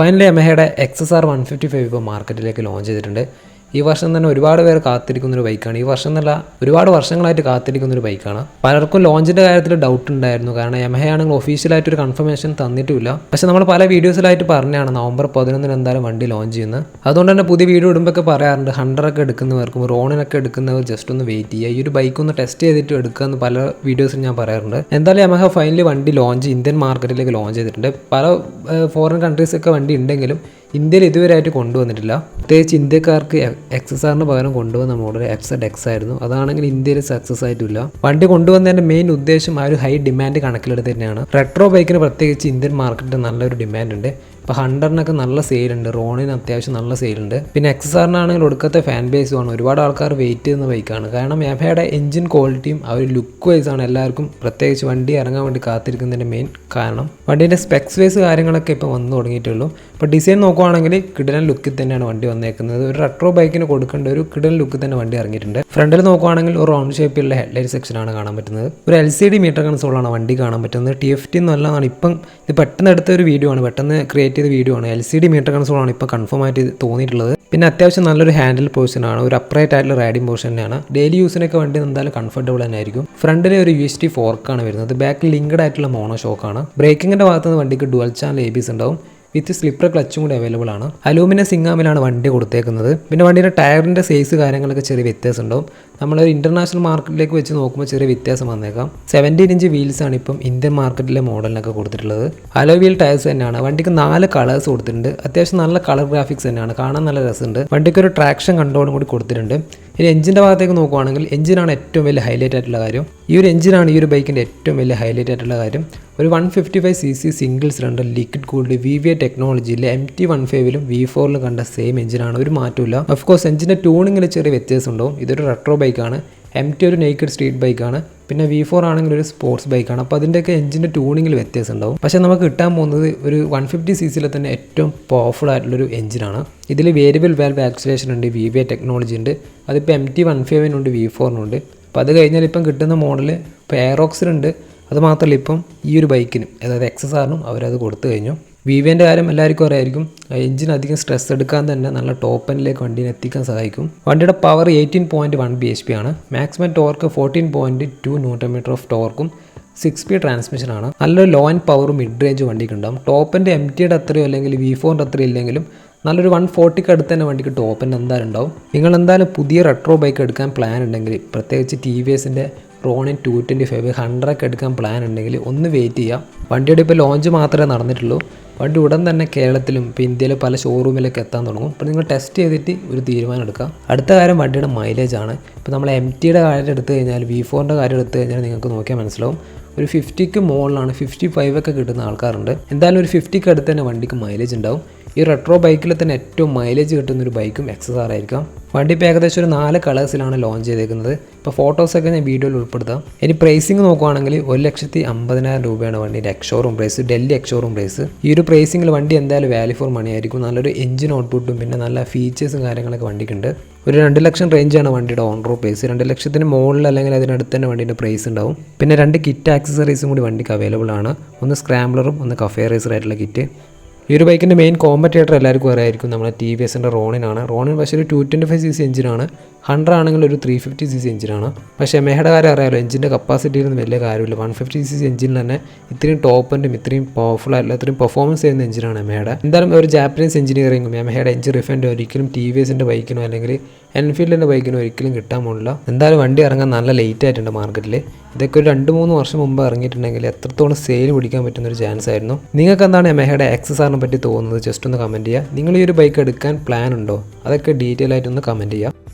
Finally യമഹയുടെ X S R one fifty five ഇപ്പോൾ മാർക്കറ്റിലേക്ക് launch ചെയ്തിട്ടുണ്ട്. ഈ വർഷം തന്നെ ഒരുപാട് പേർ കാത്തിരിക്കുന്ന ഒരു ബൈക്കാണ് ഈ വർഷം എന്നല്ല ഒരുപാട് വർഷങ്ങളായിട്ട് കാത്തിരിക്കുന്ന ഒരു ബൈക്കാണ് പലർക്കും ലോഞ്ചിന്റെ കാര്യത്തിൽ ഡൗട്ട് ഉണ്ടായിരുന്നു. കാരണം യമഹ ആണെങ്കിൽ ഒഫീഷ്യലായിട്ട് ഒരു കൺഫർമേഷൻ തന്നിട്ടില്ല. പക്ഷെ നമ്മൾ പല വീഡിയോസിലായിട്ട് പറഞ്ഞാണ് നവംബർ പതിനൊന്നിന് എന്തായാലും വണ്ടി ലോഞ്ച് ചെയ്യുന്നത്. അതുകൊണ്ട് തന്നെ പുതിയ വീഡിയോ ഇടുമ്പോൾ പറയാറുണ്ട് ഹൺഡറൊക്കെ എടുക്കുന്നവർക്കും റോണിനൊക്കെ എടുക്കുന്നവർ ജസ്റ്റ് ഒന്ന് വെയിറ്റ് ചെയ്യുക. ഈ ഒരു ബൈക്ക് ഒന്ന് ടെസ്റ്റ് ചെയ്തിട്ട് എടുക്കുക എന്ന് പല വീഡിയോസിൽ ഞാൻ പറയാറുണ്ട്. എന്തായാലും യമഹ ഫൈനലി വണ്ടി ലോഞ്ച് ഇന്ത്യൻ മാർക്കറ്റിലേക്ക് ലോഞ്ച് ചെയ്തിട്ടുണ്ട്. പല ഫോറിൻ കൺട്രീസൊക്കെ വണ്ടി ഉണ്ടെങ്കിലും ഇന്ത്യയിൽ ഇതുവരെയായിട്ട് കൊണ്ടുവന്നിട്ടില്ല. പ്രത്യേകിച്ച് ഇന്ത്യക്കാർക്ക് എക്സ് എസ് ആറിന് പകരം കൊണ്ടുവന്ന മോഡൽ എക്സ് എക്സ് ആയിരുന്നു. അതാണെങ്കിൽ ഇന്ത്യയിൽ സക്സസ് ആയിട്ടില്ല. വണ്ടി കൊണ്ടുവന്നതിന്റെ മെയിൻ ഉദ്ദേശം ആ ഒരു ഹൈ ഡിമാൻഡ് കണക്കിലെടുത്ത് തന്നെയാണ്. റെട്രോ ബൈക്കിന് പ്രത്യേകിച്ച് ഇന്ത്യൻ മാർക്കറ്റിൽ നല്ലൊരു ഡിമാൻഡ് ഉണ്ട്. ഇപ്പോൾ ഹണ്ടറിനൊക്കെ നല്ല സെയിലുണ്ട് റോണിന് അത്യാവശ്യം നല്ല സെയിലുണ്ട് പിന്നെ എക്സ് ആറിനാണെങ്കിൽ ഒടുക്കത്തെ ഫാൻ ബേസുമാണ് ഒരുപാട് ആൾക്കാർ വെയിറ്റ് ചെയ്യുന്ന ബൈക്കാണ് കാരണം യമഹയുടെ എഞ്ചിൻ ക്വാളിറ്റിയും ഒരു ലുക്ക് വൈസ് ആണ് എല്ലാവർക്കും പ്രത്യേകിച്ച് വണ്ടി ഇറങ്ങാൻ വേണ്ടി കാത്തിരിക്കുന്നതിന്റെ മെയിൻ കാരണം. വണ്ടീന്റെ സ്പെക്സ് വൈസ് കാര്യങ്ങളൊക്കെ ഇപ്പോൾ വന്നു തുടങ്ങിയിട്ടുള്ളൂ. ഇപ്പോൾ ഡിസൈൻ നോക്കുവാണെങ്കിൽ കിടലൻ ലുക്കിൽ തന്നെയാണ് വണ്ടി വന്നേക്കുന്നത്. ഒരു റെട്രോ ബൈക്കിന് കൊടുക്കേണ്ട ഒരു കിടലൻ ലുക്കിൽ തന്നെ വണ്ടി ഇറങ്ങിയിട്ടുണ്ട്. ഫ്രണ്ടിൽ നോക്കുവാണെങ്കിൽ ഒരു റൗണ്ട് ഷേപ്പിലുള്ള ഹെഡ്ലൈറ്റ് സെക്ഷനാണ് കാണാൻ പറ്റുന്നത്. ഒരു എൽ സി ഡി മീറ്റർ കൺസോളാണ് വണ്ടി കാണാൻ പറ്റുന്നത്. ടി എഫ് ടി എന്നല്ലാന്നാണ്. ഇപ്പം ഇത് പെട്ടെന്ന് എടുത്ത ഒരു വീഡിയോ ആണ്. പെട്ടെന്ന് ക്രിയേറ്റ് ചെയ്ത വീഡിയോ ആണ്. എൽ സി ഡി മീറ്റർ കൺസോളാണ് ഇപ്പോൾ കൺഫേം ആയിട്ട് തോന്നിയിട്ടുള്ളത്. പിന്നെ അത്യാവശ്യം നല്ലൊരു ഹാൻഡിൽ പോർഷൻ ആണ്. ഒരു അപ്രൈറ്റ് ആയിട്ടുള്ള റൈഡിംഗ് പോർഷൻ തന്നെയാണ് ഡെയിലി യൂസിനൊക്കെ വണ്ടി എന്തായാലും കംഫർട്ടബിൾ തന്നെ ആയിരിക്കും ഫ്രണ്ടിൽ ഒരു യു എസ് ടി ഫോർക്കാണ് വരുന്നത്. ബാക്കിൽ ലിങ്ക്ഡ് ആയിട്ടുള്ള മോണോ ഷോക്കാണ് ബ്രേക്കിങ്ങിന്റെ ഭാഗത്ത് നിന്ന് വണ്ടിക്ക് ഡുവൽ ചാനൽ എ ഉണ്ടാവും. വിത്ത് സ്ലിപ്പർ ക്ലച്ചും കൂടി അവൈലബിൾ ആണ്. അലൂമിനിയം സിംഗാമിലാണ് വണ്ടി കൊടുത്തേക്കുന്നത്. പിന്നെ വണ്ടിയുടെ ടയറിന്റെ സൈസ് കാര്യങ്ങളൊക്കെ ചെറിയ വ്യത്യാസം ഉണ്ടാവും നമ്മളൊരു ഇന്റർനാഷണൽ മാർക്കറ്റിലേക്ക് വെച്ച് നോക്കുമ്പോൾ ചെറിയ വ്യത്യാസം വന്നേക്കാം. സെവന്റീൻ ഇഞ്ച് വീൽസ് ആണ് ഇപ്പം ഇന്ത്യൻ മാർക്കറ്റിലെ മോഡലിനൊക്കെ കൊടുത്തിട്ടുള്ളത്. അലോ വീൽ ടയർസ് തന്നെയാണ്. വണ്ടിക്ക് നാല് കളേഴ്സ് കൊടുത്തിട്ടുണ്ട്. അത്യാവശ്യം നല്ല കളർ ഗ്രാഫിക്സ് തന്നെയാണ്. കാണാൻ നല്ല രസമുണ്ട്. വണ്ടിക്ക് ഒരു ട്രാക്ഷൻ കൺട്രോളും കൂടി കൊടുത്തിട്ടുണ്ട്. ഇനി എഞ്ചിന്റെ ഭാഗത്തേക്ക് നോക്കുവാണെങ്കിൽ എഞ്ചിനാണ് ഏറ്റവും വലിയ ഹൈലൈറ്റ് ആയിട്ടുള്ള കാര്യം. ഈ ഒരു എഞ്ചിനാണ് ഈ ഒരു ബൈക്കിന്റെ ഏറ്റവും വലിയ ഹൈലൈറ്റ് ആയിട്ടുള്ള കാര്യം. ഒരു one fifty five C C single cylinder liquid cooled V V A ടെക്നോളജിയിൽ എം ടി വൺ ഫൈവിലും വി ഫോറിലും കണ്ട സെയിം എഞ്ചിനാണ്. ഒരു മാറ്റമില്ല ഓഫ് കോഴ്സ് എഞ്ചിന്റെ ട്യൂണിങ്ങിൽ ചെറിയ വ്യത്യാസം ഉണ്ടാവും ഇതൊരു റെട്രോ ബൈക്കാണ് എം ടി ഒരു നേക്കഡ് സ്ട്രീറ്റ് ബൈക്കാണ് പിന്നെ വി ഫോർ ആണെങ്കിൽ ഒരു സ്പോർട്സ് ബൈക്കാണ് അപ്പോൾ അതിന്റെയൊക്കെ എഞ്ചിന്റെ ട്യൂണിങ്ങിൽ വ്യത്യാസം ഉണ്ടാവും. പക്ഷേ നമുക്ക് കിട്ടാൻ പോകുന്നത് ഒരു വൺ ഫിഫ്റ്റി സി സിയിലെ തന്നെ ഏറ്റവും പവർഫുൾ ആയിട്ടുള്ളൊരു എഞ്ചിനാണ് ഇതിൽ വേരിയബിൾ വാൽവ് ആക്സിലേഷൻ ഉണ്ട് വി വി ടെക്നോളജി ഉണ്ട്. അതിപ്പോൾ എം ടി വൺ ഫൈവിനുണ്ട് വി ഫോറിനുണ്ട് അപ്പോൾ അത് കഴിഞ്ഞാൽ ഇപ്പം കിട്ടുന്ന മോഡൽ ഇപ്പോൾ എയറോക്സിലുണ്ട് അത് മാത്രമല്ല ഇപ്പം ഈ ഒരു ബൈക്കിനും അതായത് എക്സസ് ആറിനും അവരത് കൊടുത്തു കഴിഞ്ഞു. വിവേന്റെ കാര്യം എല്ലാവർക്കും അറിയായിരിക്കും. എഞ്ചിൻ അധികം സ്ട്രെസ് എടുക്കാൻ തന്നെ നല്ല ടോപ്പ് എൻഡിലേക്ക് വണ്ടീനെ എത്തിക്കാൻ സഹായിക്കും. വണ്ടിയുടെ power eighteen point one B H P ആണ്. Maximum torque fourteen point two newton metre of ടോർക്കും six P ട്രാൻസ്മിഷനാണ് നല്ലൊരു ലോ ആൻഡ് പവറും മിഡ് റേഞ്ച് വണ്ടിക്ക് ഉണ്ടാവും. ടോപ്പിന്റെ എം ടിയുടെ അത്രയോ അല്ലെങ്കിൽ വി ഫോറിന്റെ അത്രയോ ഇല്ലെങ്കിലും നല്ലൊരു വൺ ഫോർട്ടിക്ക് അടുത്ത് തന്നെ വണ്ടിക്ക് ടോപ്പിന്റെ എന്തായാലും ഉണ്ടാവും. നിങ്ങൾ എന്തായാലും പുതിയ റെട്രോ ബൈക്ക് എടുക്കാൻ പ്ലാൻ ഉണ്ടെങ്കിൽ പ്രത്യേകിച്ച് ടി വി എസിന്റെ റോണിൻ ടു ട്വന്റി ഫൈവ് ഹൺഡ്രഡൊക്കെ എടുക്കാൻ പ്ലാൻ ഉണ്ടെങ്കിൽ ഒന്ന് വെയിറ്റ് ചെയ്യാം. വണ്ടിയുടെ ഇപ്പോൾ ലോഞ്ച് മാത്രമേ നടന്നിട്ടുള്ളൂ. വണ്ടി ഉടൻ തന്നെ കേരളത്തിലും ഇപ്പോൾ ഇന്ത്യയിലെ പല ഷോറൂമിലൊക്കെ എത്താൻ തുടങ്ങും. അപ്പോൾ നിങ്ങൾ ടെസ്റ്റ് ചെയ്തിട്ട് ഒരു തീരുമാനം എടുക്കാം അടുത്ത കാര്യം വണ്ടിയുടെ മൈലേജ് ആണ്. ഇപ്പോൾ നമ്മൾ എം ടിയുടെ കാര്യം എടുത്തു കഴിഞ്ഞാൽ വി ഫോറിന്റെ കാര്യം എടുത്തു കഴിഞ്ഞാൽ നിങ്ങൾക്ക് നോക്കിയാൽ മനസ്സിലാവും. ഒരു ഫിഫ്റ്റിക്ക് മുകളിലാണ് ഫിഫ്റ്റി ഫൈവ് ഒക്കെ കിട്ടുന്ന ആൾക്കാരുണ്ട്. എന്തായാലും ഒരു ഫിഫ്റ്റിക്ക് അടുത്ത് തന്നെ വണ്ടിക്ക് മൈലേജ് ഉണ്ടാവും. ഈ റെട്രോ ബൈക്കിൽ തന്നെ ഏറ്റവും മൈലേജ് കിട്ടുന്ന ഒരു ബൈക്കും എക്സസ് ആയിരിക്കാം. വണ്ടി ഇപ്പോൾ ഏകദേശം ഒരു നാല് കളേഴ്സിലാണ് ലോഞ്ച് ചെയ്തേക്കുന്നത്. ഇപ്പോൾ ഫോട്ടോസൊക്കെ ഞാൻ വീഡിയോയിൽ ഉൾപ്പെടുത്താം. ഇനി പ്രൈസിങ് നോക്കുകയാണെങ്കിൽ ഒരു ലക്ഷത്തി അമ്പതിനായിരം രൂപയാണ് വണ്ടിന്റെ ex showroom price Delhi ex showroom price ഈ ഒരു പ്രൈസിങ്ങിൽ വണ്ടി എന്തായാലും വാല്യൂ ഫോർ മണി ആയിരിക്കും. നല്ലൊരു എഞ്ചിൻ ഔട്ട്പുട്ടും പിന്നെ നല്ല ഫീച്ചേഴ്സും കാര്യങ്ങളൊക്കെ വണ്ടിക്കുണ്ട്. ഒരു രണ്ട് ലക്ഷം റേഞ്ചാണ് വണ്ടിയുടെ ഓൺ റോഡ് പ്രൈസ് രണ്ട് ലക്ഷത്തിന് മുകളിൽ അല്ലെങ്കിൽ അതിനടുത്ത് തന്നെ വണ്ടിന്റെ പ്രൈസ് ഉണ്ടാവും. പിന്നെ രണ്ട് കിറ്റ് ആക്സസറീസും കൂടി വണ്ടിക്ക് അവൈലബിൾ ആണ്. ഒന്ന് സ്ക്രാംബ്ലറും ഒന്ന് കഫേ റേസർ ആയിട്ടുള്ള കിറ്റ് ഈ ഒരു ബൈക്കിന്റെ മെയിൻ കോമ്പറ്റേറ്റർ എല്ലാവർക്കും അറിയായിരിക്കും. നമ്മുടെ ടി വി എസിന്റെ റോണിനാണ് റോണിൻ പക്ഷേ ഒരു two twenty five C C എഞ്ചിനാണ് ഹൺഡ്രഡ് ആണെങ്കിൽ ഒരു ത്രീ ഫിഫ്റ്റി സി സി എഞ്ചിനാണ് പക്ഷേ മെഹയുടെ കാര്യം അറിയാമല്ലോ എഞ്ചിന്റെ കപ്പാസിറ്റിയിലൊന്നും വലിയ കാര്യമില്ല. വൺ ഫിഫ്റ്റി സി സി എഞ്ചിനിൽ തന്നെ ഇത്രയും ടോപ്പിന്റെയും ഇത്രയും പവർഫുൾ ആയിട്ടുള്ള ഇത്രയും പെർഫോമൻസ് ചെയ്യുന്ന എഞ്ചിനാണ് എമഹയുടെ എന്തായാലും ഒരു ജാപ്പനീസ് എഞ്ചിനീയറിംഗും എമഹയുടെ എഞ്ചിൻ റിഫൈൻഡ് ഒരിക്കലും ടി വി എസിന്റെ ബൈക്കിനോ അല്ലെങ്കിൽ എൻഫീൽഡിന്റെ ബൈക്കിനോ ഒരിക്കലും കിട്ടാൻ പോകില്ല എന്തായാലും വണ്ടി ഇറങ്ങാൻ നല്ല ലേറ്റ് ആയിട്ടുണ്ട് മാർക്കറ്റിൽ ഇതൊക്കെ ഒരു രണ്ട് മൂന്ന് വർഷം മുമ്പ് ഇറങ്ങിയിട്ടുണ്ടെങ്കിൽ എത്രത്തോളം സെയിൽ പിടിക്കാൻ പറ്റുന്ന ഒരു ചാൻസ് ആയിരുന്നു. നിങ്ങൾക്ക് എന്താണ് എമഹയുടെ എക്സസ് പറ്റി തോന്നുന്നത്? ജസ്റ്റ് ഒന്ന് കമന്റ് ചെയ്യുക. നിങ്ങൾ ഈ ഒരു ബൈക്ക് എടുക്കാൻ പ്ലാൻ ഉണ്ടോ? അതൊക്കെ ഡീറ്റെയിൽ ആയിട്ടൊന്ന് കമന്റ് ചെയ്യുക.